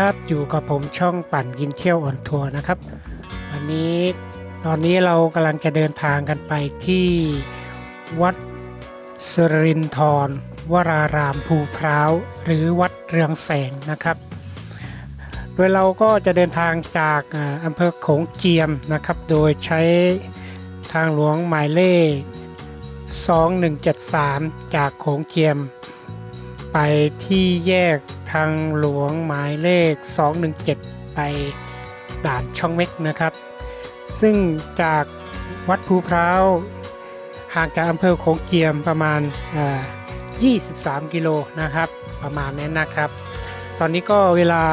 ครับอยู่กับผมช่องปั่นกินเที่ยวออนทัวร์นะครับวันนี้ตอนนี้เรากำลังจะเดินทางกันไปที่วัดสรินทรวรารามภูพร้าวหรือวัดเรืองแสงนะครับ โดยเราก็จะเดินทางจากอ่าอำเภอโขงเจียมนะครับ โดยใช้ทางหลวงหมายเลข 2173 จากโขงเจียม ไปที่แยก ทางหลวงหมายเลข 217 ไปด่านช่องเม็กนะครับ ซึ่งจากวัดภูพร้าวห่างจากอำเภอโขงเจียมประมาณอ่า23 กิโลนะครับ ประมาณนั้นนะครับ ตอนนี้ก็เวลา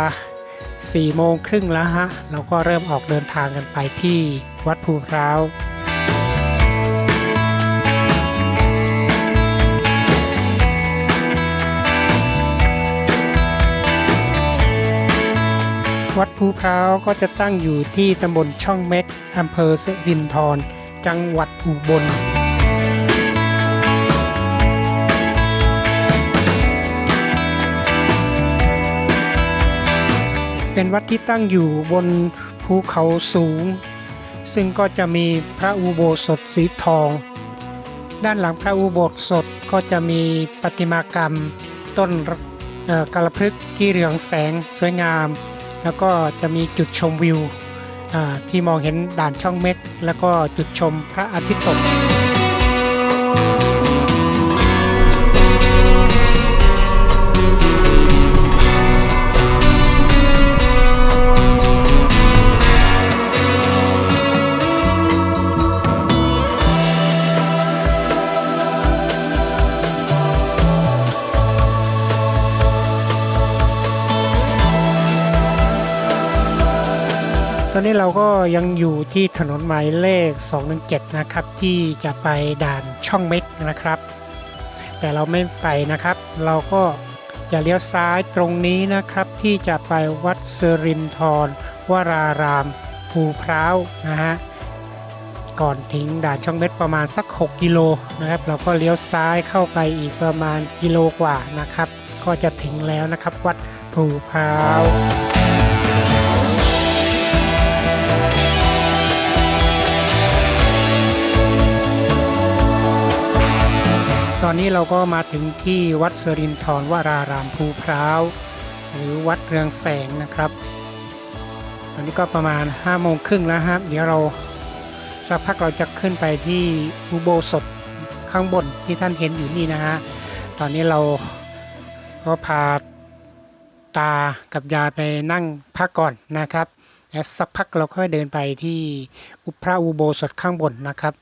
4 โมงครึ่งแล้วฮะ เราก็เริ่มออกเดินทางกันไปที่วัดภูพร้าว วัดภูพร้าวก็จะตั้งอยู่ที่ตำบลช่องเม็กอำเภอสิรินธรจังหวัดอุบลเป็นวัดที่ตั้งอยู่บนภูเขาสูง ซึ่งก็จะมีพระอุโบสถสีทอง ด้านหลังพระอุโบสถก็จะมีประติมากรรม ต้นกาลพฤกที่เรืองแสงสวยงาม แล้วก็จะมีจุดชมวิวที่มองเห็นด่านช่องเม็ก แล้วก็จุดชมพระอาทิตย์ตก เราก็ยังอยู่ที่ถนนหมายเลข 217 นะครับ ที่จะไปด่านช่องเม็กนะครับ แต่เราไม่ไปนะครับ เราก็จะเลี้ยวซ้ายตรงนี้นะครับ ที่จะไปวัดเสรินทรวรารามภูพร้าวนะฮะก่อนถึงด่านช่องเม็กประมาณสัก 6 กิโลนะครับ เราก็เลี้ยวซ้ายเข้าไปอีกประมาณกิโลกว่านะครับ ก็จะถึงแล้วนะครับ วัดภูพร้าว ตอนนี้เราก็มาถึงที่วัดเสรินทรวรารามภูพร้าว หรือวัดเรืองแสงนะครับ ตอนนี้ก็ประมาณ5้าโมงครึ่งแล้วครับ เดี๋ยวเราสักพักเราจะขึ้นไปที่อุโบสถข้างบนที่ท่านเห็นอยู่นี่นะฮะ ตอนนี้เราก็พาตากับยายไปนั่งพักก่อนนะครับ แล้วสักพักเราค่อยเดินไปที่อุพระอุโบสถข้างบนนะครับ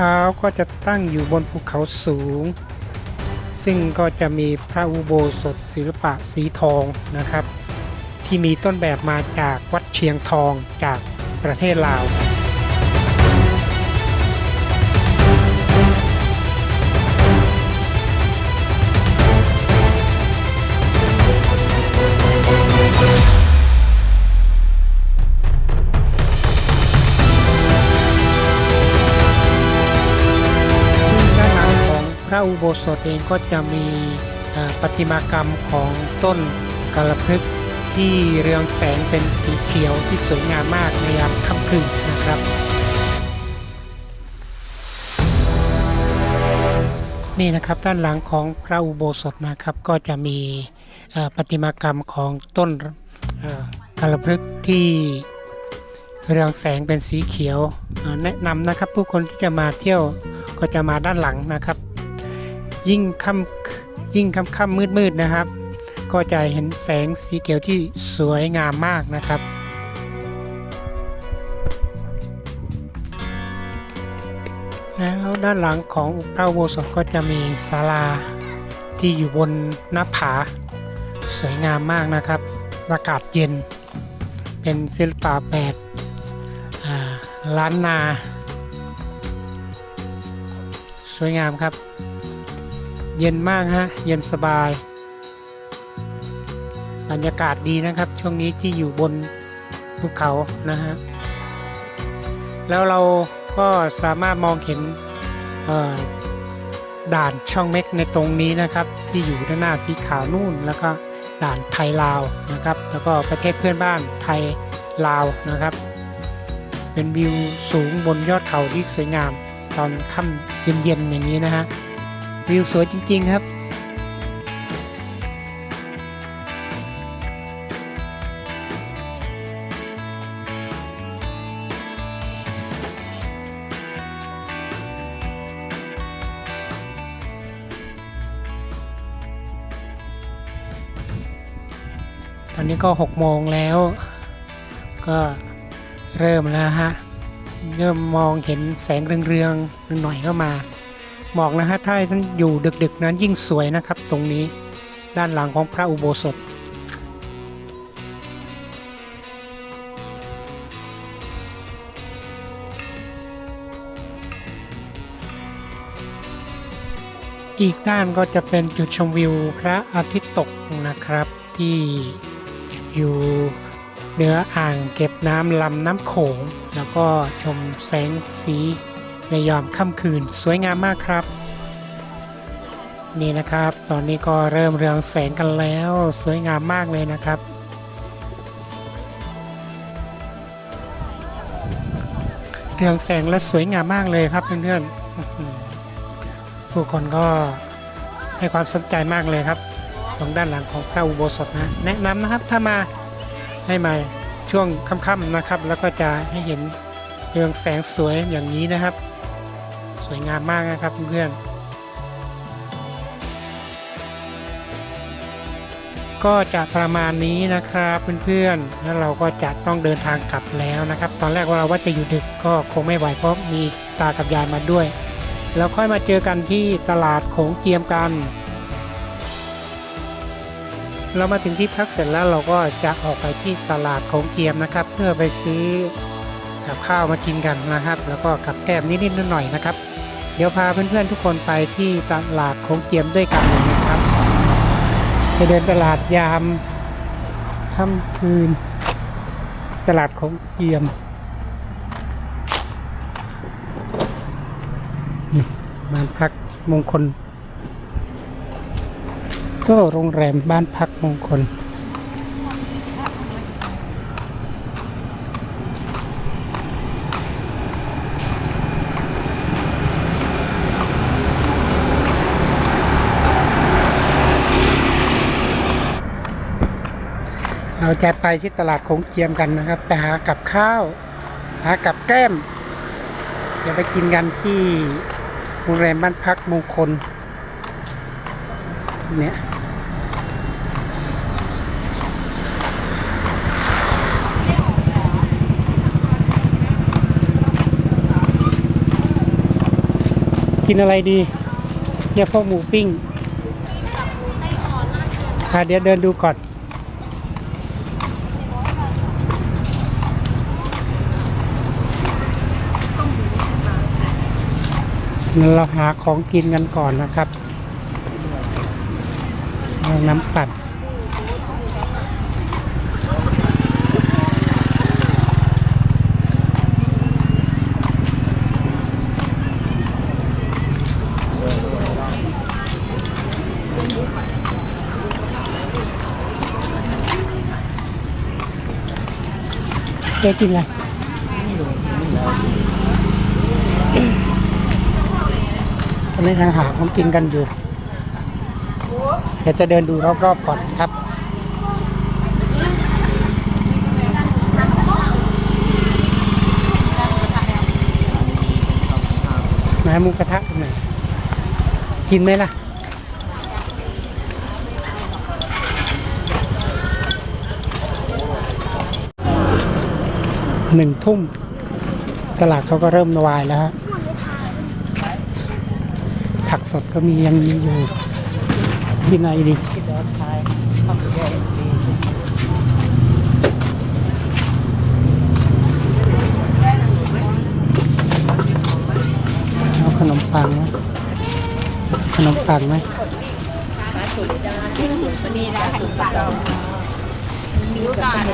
ท้าวก็จะตั้งอยู่บนภูเขาสูง ซึ่งก็จะมีพระอุโบสถศิลปะสีทองนะครับ ที่มีต้นแบบมาจากวัดเชียงทองจากประเทศลาว อุโบสถเองก็จะมีประติมากรรมของต้นกาลพฤกษ์ที่เรืองแสงเป็นสีเขียวที่สวยงามมากในยามค่ำคืนนะครับ นี่นะครับด้านหลังของพระอุโบสถนะครับก็จะมีประติมากรรมของต้นกาลพฤกษ์ที่เรืองแสงเป็นสีเขียวแนะนำนะครับ ผู้คนที่จะมาเที่ยวก็จะมาด้านหลังนะครับ ยิ่งค่ำยิ่งค่ำค่ำมืดมืดนะครับ ก็จะเห็นแสงสีเขียวที่สวยงามมากนะครับแล้วด้านหลังของพระอุโบสถก็จะมีศาลาที่อยู่บนหน้าผา สวยงามมากนะครับอากาศเย็น เป็นศิลปะแบบล้านนา สวยงามครับ เย็นมากฮะ เย็นสบาย บรรยากาศดีนะครับ ช่วงนี้ที่อยู่บนภูเขานะฮะ แล้วเราก็สามารถมองเห็นด่านช่องเม็กในตรงนี้นะครับ ที่อยู่ด้านหน้าสีขาวนู่น แล้วก็ด่านไทยลาวนะครับ แล้วก็ประเทศเพื่อนบ้านไทยลาวนะครับ เป็นวิวสูงบนยอดเขาที่สวยงาม ตอนค่ำเย็นๆอย่างนี้นะฮะ วิวสวยจริง ๆ ครับ ตอนนี้ก็ 6 โมงแล้ว ก็เริ่มแล้วฮะ เริ่มมองเห็นแสงเรืองๆหน่อยเข้ามาบอกนะฮะถ้าท่านอยู่ดึกๆนั้นยิ่งสวยนะครับ ตรงนี้ด้านหลังของพระอุโบสถ อีกด้านก็จะเป็นจุดชมวิวพระอาทิตย์ตกนะครับที่อยู่เหนืออ่างเก็บน้ำลำน้ำโขง แล้วก็ชมแสงสี ในยามค่ำคืนสวยงามมากครับ นี่นะครับ ตอนนี้ก็เริ่มเรืองแสงกันแล้ว สวยงามมากเลยนะครับ เรืองแสงและสวยงามมากเลยครับเพื่อนๆผู้คนก็ให้ความสนใจมากเลยครับ ตรงด้านหลังของพระอุโบสถนะ แนะนำนะครับถ้ามาให้มาช่วงค่ำๆนะครับ แล้วก็จะให้เห็นเรืองแสงสวยอย่างนี้นะครับ วยงามมากนะครับเพื่อนๆก็จะประมาณนี้นะครับเพื่อนๆแล้วเราก็จะต้องเดินทางกลับแล้วนะครับ ตอนแรกว่าเราว่าจะอยู่ดึกก็คงไม่ไหวเพราะมีตากับยายมาด้วย แล้วค่อยมาเจอกันที่ตลาดโขงเจียมกัน เรามาถึงที่พักเสร็จแล้วเราก็จะออกไปที่ตลาดโขงเกียมนะครับ เพื่อไปซื้อกับข้าวมากินกันนะครับ แล้วก็กับแก้มนิดๆหน่อยๆนะครับ ดี๋ยวพาเพื่อนๆทุกคนไปที่ตลาดของเกียมด้วยกันเลยนะครับไปเดินตลาดยามค่ำคืน ตลาดของเกียมนี่บ้านพักมงคล ก็โรงแรมบ้านพักมงคล เราจะไปที่ตลาดของเจียมกันนะครับ ไปหากับข้าว หากับแก้มจะไปกินกันที่โรงแรมบ้านพักมงคล เนี่ยกินอะไรดีเนี่ยพวกหมูปิ้งค่ะเดี๋ยวเดินดูก่อน เราหาของกินกันก่อนนะครับน้ำปัดได้กินอะไร อนนี้ทางหาของกินกันอยู่ เดี๋ยวจะเดินดูรอบๆก่อนครับไหนหมูกระทะไหนกินไหมล่ะหนึ่งทุ่มตลาดเขาก็เริ่มวายแล้วฮะ ผักสดก็มียังมีอยู่กินอะไรดีเอาขนมปังไหมขนมปังไหมวันนี้นะขันปากเราดูก่อนน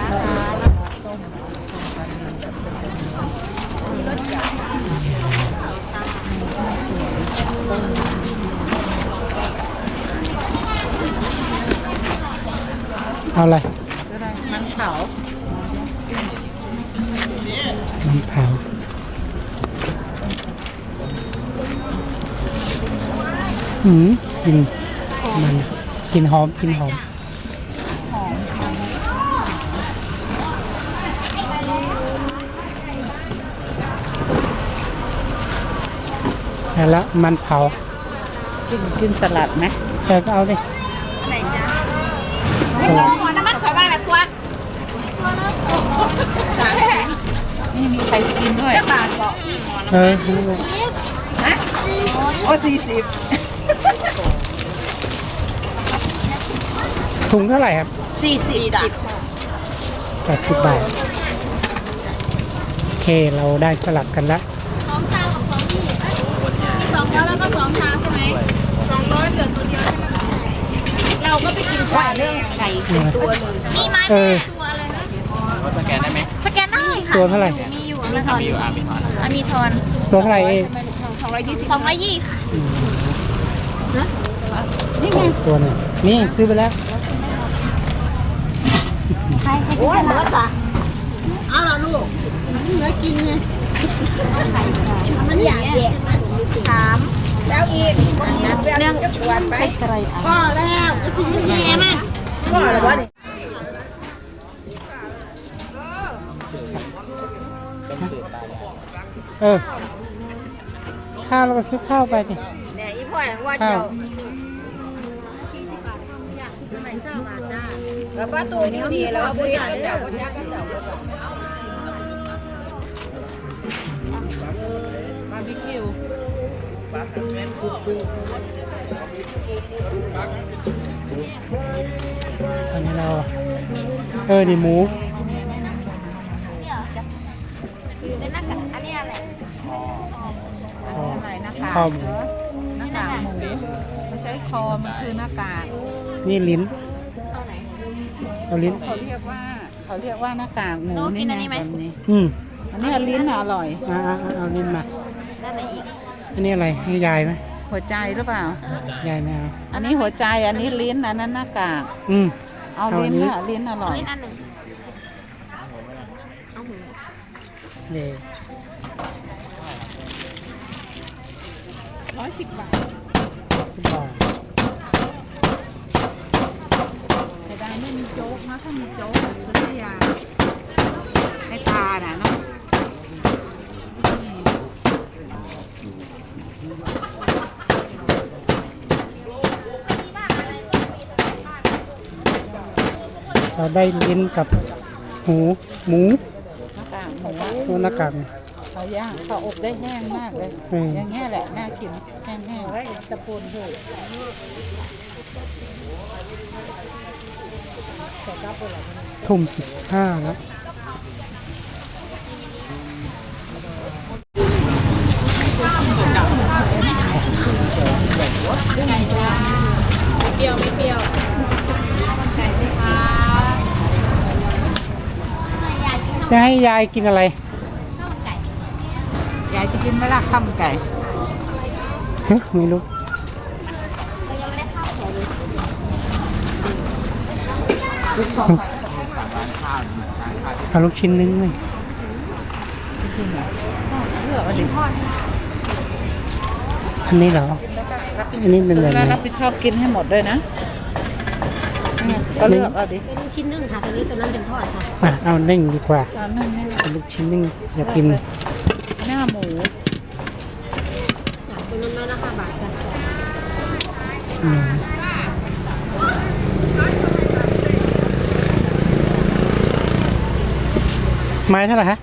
ะ เอาอะไรมันเผาน้ำเผาอืมกินมันกินหอมกินหอมแล้วละมันเผากินกินสลัดไหมเออก็เอาดิไหนจ๊ะ นี่มีใครกินด้วยบาทบอกเออนี่เลยโอ้สี่สิบถุงเท่าไหร่ครับสี่สิบจ้ะแปดสิบบาท โอเค เราได้สลัดกันละสองชามกับสองที่เอ้ยมีสองร้อยแล้วก็สองชามใช่ไหมสองร้อยเหลือตัวเดียวเราก็ไปกินควายเรื่องไก่เออตัวหนึ่งมีไหมเออตั วอะไรนะสแกนได้ไหมสแกนได้ค่ะตัวเท่าไหร่ มีอยู่มีทอนมีอยู่อะมีทอนอะมีทอนตัวเท่าไหร่เองสองร้อยยี่สิบสองร้อยยี่ค่ะตัวหนึ่งนี่ซื้อไปแล้วโอ้ยหมดแล้วจ้ะเอาละลูกเนื้อกินไงมันอยากเด็กสามแล้วอีกเรื่องชวนไปพ่อแล้วจะกินแย่มั้ยพ่อแล้ว เออ ข้าวเราก็ซื้อข้าวไปดิเนี่ยอีพ่อว่าข้าเจ้าวแล้วป้าตูนี่ดีแล้วบุญก็เจ้าก็จ้าก็เจ้าบาร์บีคิวตอนนี้เรา เออนี่หมูเป็นหน้ากาก อันนี้อะไรข้าวอะไรหน้ากากข้าวหมูหน้ากากหมูไม่ใช่คอมันคือหน้ากากนี่ลิ้นเอาไหนเอาลิ้น เขาเรียกว่า เขาเรียกว่าหน้ากากหมูหนูกินอันนี้ไหม แบบนี้อืมอันนี้ลิ้นน่ะอร่อยอ่าอ่าอ่าเอาลิ้นมา ด้านไหนอีกอันนี้อะไรให้ยายไหมหัวใจหรือเปล่า ยายไม่เอา อันนี้หัวใจอันนี้ลิ้นอันนั้นหน้ากากอืม เอาเอาอัลิ้นนนี้ ค่ะลิ้นอร่อยนี่อันหนึ่งเอาหมูเย่ ร้อยสิบบาทสิบบาทแต่ได้ไม่มีโจ๊กนะถ้ามีโจ๊กคือที่ยาให้ตาน่ะเนาะเราได้ลิ้นกับหูหมูหน้ากากหมูตัวหน้ากาก เขาย่างเขาอบได้แห้งมากเลย อืม อย่างเงี้ยแหละน่ากินแห้งๆตะปูนหูทุ่มสิบห้าแล้ว เปรี้ยวไม่เปรี้ยวไก่ไหมคะจะให้ยายกินอะไรข้าวไก่ ยายจะกินไหมล่ะข้าวมันไก่ฮะไม่รู้เรายังไม่ได้ข้าวไก่เลยเอาลูกชิ้นนึงเลยเจริงเหรอเลือกเอาดิอันนี้เหรอ อันนี้เป็นแบบไหนแล้วรับผิดชอบกินให้หมดด้วยนะเนี่ยก็เลือกเอาดิเป็นชิ้นหนึ่งค่ะตัวนี้ตัวนั้นเป็นทอดค่ะ อะ เอาเน่งดีกว่าตามนั่นให้เอาลูกชิ้นนึ่งอยากกินห น้าหมูอยากเป็นมันไม้ละห้าบาทจ้ะอืมไม้เท่าไหร่ฮะ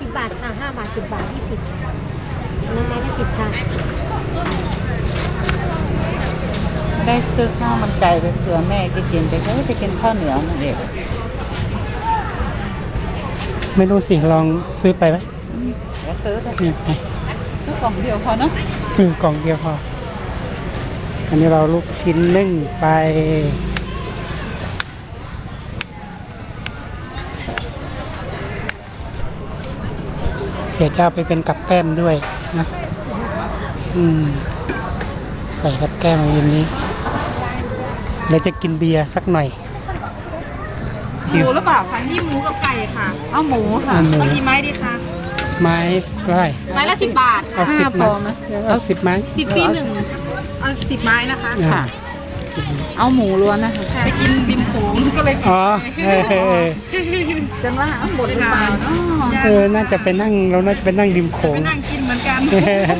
สิบบาทค่ะห้าบาทสิบบาทยี่สิบอันนั้นไม้ละสิบค่ะ ได้ซื้อข้าวมันไก่ไปเผื่อแม่จะกินแต่ก็จะกินข้าวเหนียวนั่นเองไม่รู้สิ ลองซื้อไปไหม เดี๋ยวซื้อไปเนี่ยไปซื้อกล่องเดียวพอเนาะหนึ่งกล่องเดียวพอ อันนี้เราลูกชิ้นนึ่งไป เดี๋ยวจะเอาไปเป็นกับแก้มด้วยนะ อืม ใส่กับแก้มอย่างนี้เดี๋ยวจะกินเบียร์สักหน่อย หมูหรือเปล่าคะนี่หมูกับไก่ค่ะ เอาหมูค่ะเอาหมู เอากี่ไม้ดีคะ ไม้ไรไม้ละสิบบาทเอาสิบห้าพไม้อไหมเอาสิบไม้สิบปีหนึ่งเอาสิบไม้นะคะค่ะเอาหมูล้วนนะคะไปกินริมโขงก็เลยอ๋อเออเออเออจนว่าเอาหมดหรือเปล่าเนาะเออน่าจะไปนั่งเราน่าจะไปนั่งริมโขงไปนั่งกินเหมือนกัน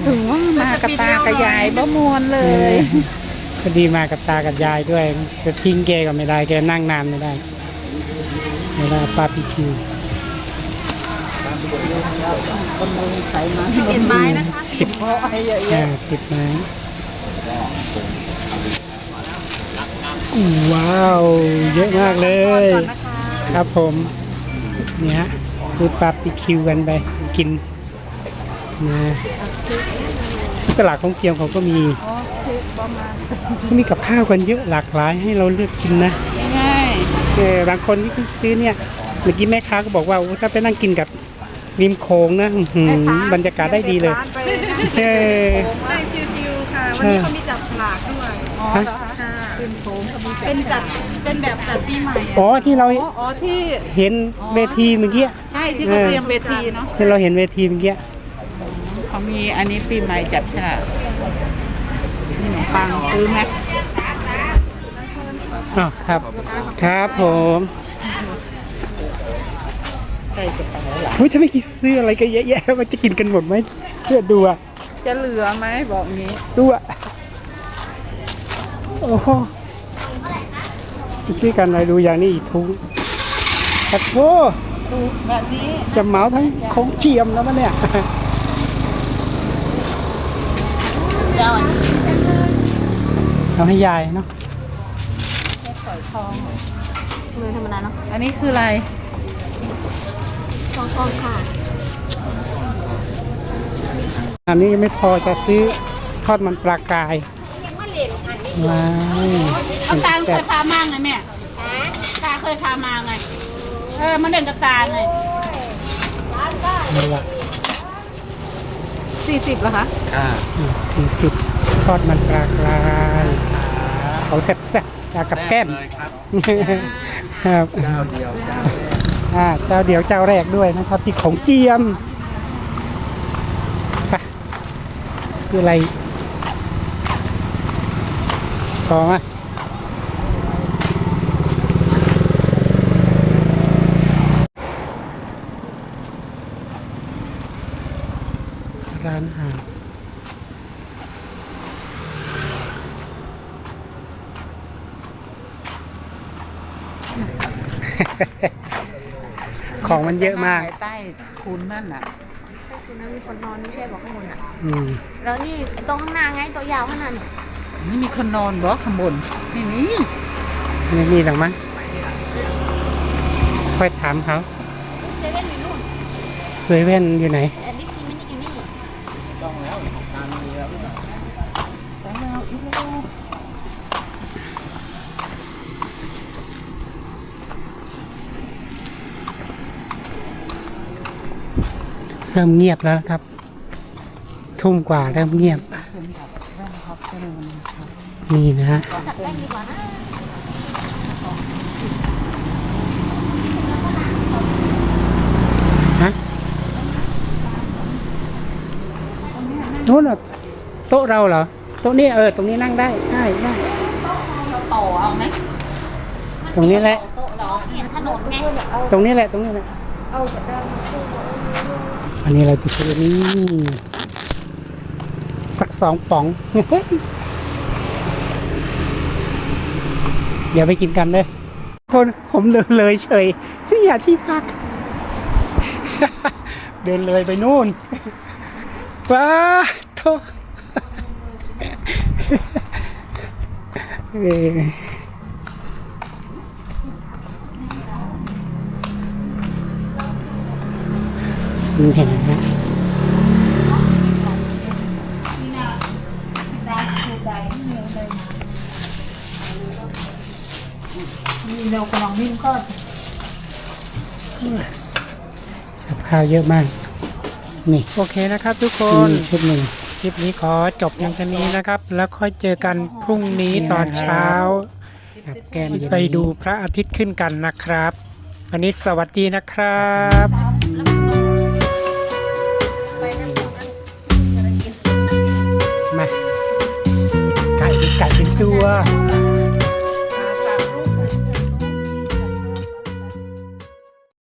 ถึงว่ามากระตากระยายบ่มวนเลเอยอพอดีมากับตากับยายด้วยจะทิ้งแกก็ไม่ได้แกนั่งนานไม่ได้เวลาปาร์บีคิว คนมือใส่มาสิบเอ็ดไม้นะคะสิบเพราะให้เยอะอ่าสิบไม้ว้าว เยอะมากเลย ครับผมเนี่ยคือปาร์บีคิวกันไป กินนะที่ตลาดของเกียมเขาก็มีๆอ๋อคือประมาณก็มีกับข้าวกันเยอะหลากหลายให้เราเลือกกินนะง่ายเออบางคนที่ซื้อเนี่ยเมื่อกี้แม่ค้าก็บอกว่าโอ้ถ้าไปนั่งกินกับ ริมโขงนะอื้อหือบรรยากาศได้ดีเลย เออนั่งชิวๆค่ะ วันนี้เขามีจับฉลากด้วยอ๋อฮะเหรอคะค่ะขึ้นโค้งก็มีเป็นจัด เป็นแบบจัดปีใหม่อะอ๋อที่เราอ๋ออ๋อที่เห็นเวทีเมื่อกี้ ใช่ที่เขาเตรียมเวทีเนาะที่เราเห็นเวทีเมื่อกี้ เขามีอันนี้ปีใหม่จับฉลากนี่ขนมปังซื้อไหมอ๋อครับ ครับผม ใส่กระเป๋าหลังอุ้ยถ้าไม่กินซื้ออะไรก็เยอะแยะมันจะกินกันหมดไหมเพื่อดูอะจะเหลือไหมบอกงี้ดูอะโอ้โหจะซื้อกันอะไรดูอย่างนี้อีกทุงโอ้โหดูแบบนี้จะเหมาทั้งของเจียมแล้วมั้งเนี่ยเอาให้ยายเนาะมือธรรมดาเนาะอันนี้คืออะไร ทองทองค่ะอันนี้ไม่พอจะซื้อทอดมันปลากายว้าวเอาตาเคแซ่ยบพามาไงแม่ตาเคยพามาไง เออ มันเด่นกับตาไงนี่ละสี่สิบเหรอคะสี่สิบทอดมันปลากายเขาแซ่บๆจากกับแก้มเลยครับ ครับเจ้าเดียวเจ้า อ่าเจ้าเดียวเจ้าแรกด้วยนะครับที่ของเจียมไปคืออะไรต่อมาร้านอาหาร ของมันเยอะมาก ใต้คุณนั่นน่ะคุณนั้นมีคนนอนไม่ใช่บอกข้างบนอะอืมแล้วนี่ไอ้ตรงข้างหน้าไงตัวยาวขนาดนั้นนี่มีคนนอนบล็อกข้างบนนี่มีไม่มีหรอกมั้งค่อยถามเขาเซเว่นอยู่นู่นเซเว่นอยู่ไหนแต่บิ๊กซีมินิอยู่นี่ เริ่มเงียบแล้วนะครับ ทุ่มกว่าเริ่มเงียบ นี่นะฮะจัดแป้งดีกว่านะฮะนู้นน่ะโต๊ะเราเหรอ โต๊ะนี้เออ ตรงนี้นั่งได้ ได้ได้ต่อเอาไหมตรงนี้แหละ โต๊ะเราเห็นถนนไงตรงนี้แหละ ตรงนี้แหละอัน นี้เราจะซื้อนี่สักสองป๋อง เดี๋ยวไปกินกันเลยคนผมเดินเลยเฉยนี่อย่าที่พัก เดินเลยไปนู่นว้าโทเออนี่เห็นไหมมีเร็วกำลังวิ่งก็กับข้าวเยอะมาก นี่โอเคนะครับทุกคนชุดหนึ่งคลิปนี้ขอจบเพียงแค่นี้นะครับ แล้วค่อยเจอกันพรุ่งนี้ตอนเช้า ไปดูพระอาทิตย์ขึ้นกันนะครับ วันนี้สวัสดีนะครับ ไก่เป็นตัว